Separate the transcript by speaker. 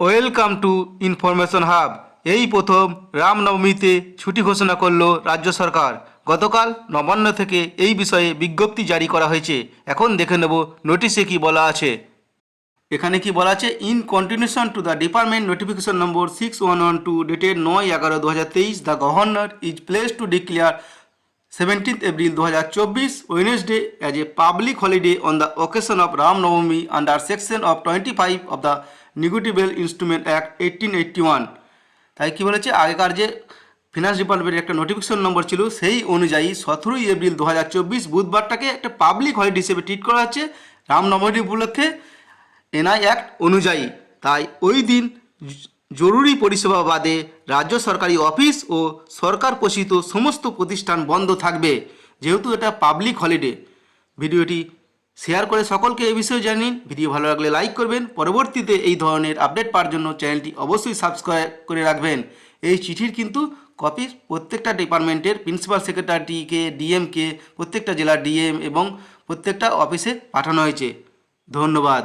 Speaker 1: Welcome to information hub এই প্রথম রামনবমীতে ছুটি ঘোষণা করল রাজ্য সরকার। গতকাল নবান্ন থেকে এই বিষয়ে বিজ্ঞপ্তি জারি করা হয়েছে। এখন দেখে নেব নোটিশে কি বলা আছে। এখানে কি বলা আছে? In continuation to the department notification number six one one two dated নয় এগারো দু হাজার তেইশ the governor is place to declare seventeenth April দু হাজার চব্বিশ Wednesday as a public holiday on the occasion of Ram Navami under section of twenty five of the negotiable instrument act eighteen eighty one তাই কী বলেছে? আগেকার যে finance ডিপার্টমেন্টের একটা নোটিফিকেশন নম্বর ছিল, সেই অনুযায়ী সতেরোই এপ্রিল দু হাজার চব্বিশ বুধবারটাকে একটা পাবলিক হলিডে হিসেবে ট্রিট করা হচ্ছে রামনবমী উপলক্ষে এনআই অ্যাক্ট অনুযায়ী। তাই ওই দিন জরুরি পরিষেবা বাদে রাজ্য সরকারি অফিস ও সরকার পোষিত সমস্ত প্রতিষ্ঠান বন্ধ থাকবে, যেহেতু এটা পাবলিক হলিডে ভিডিওটি শেয়ার করে সকলকে এই বিষয়ে জানিন। ভিডিও ভালো লাগলে লাইক করবেন। পরবর্তীতে এই ধরনের আপডেট পাওয়ার জন্য চ্যানেলটি অবশ্যই সাবস্ক্রাইব করে রাখবেন। এই চিঠির কিন্তু কপি প্রত্যেকটা ডিপার্টমেন্টের প্রিন্সিপাল সেক্রেটারিকে, ডিএমকে, প্রত্যেকটা জেলার ডিএম এবং প্রত্যেকটা অফিসে পাঠানো হয়েছে। ধন্যবাদ।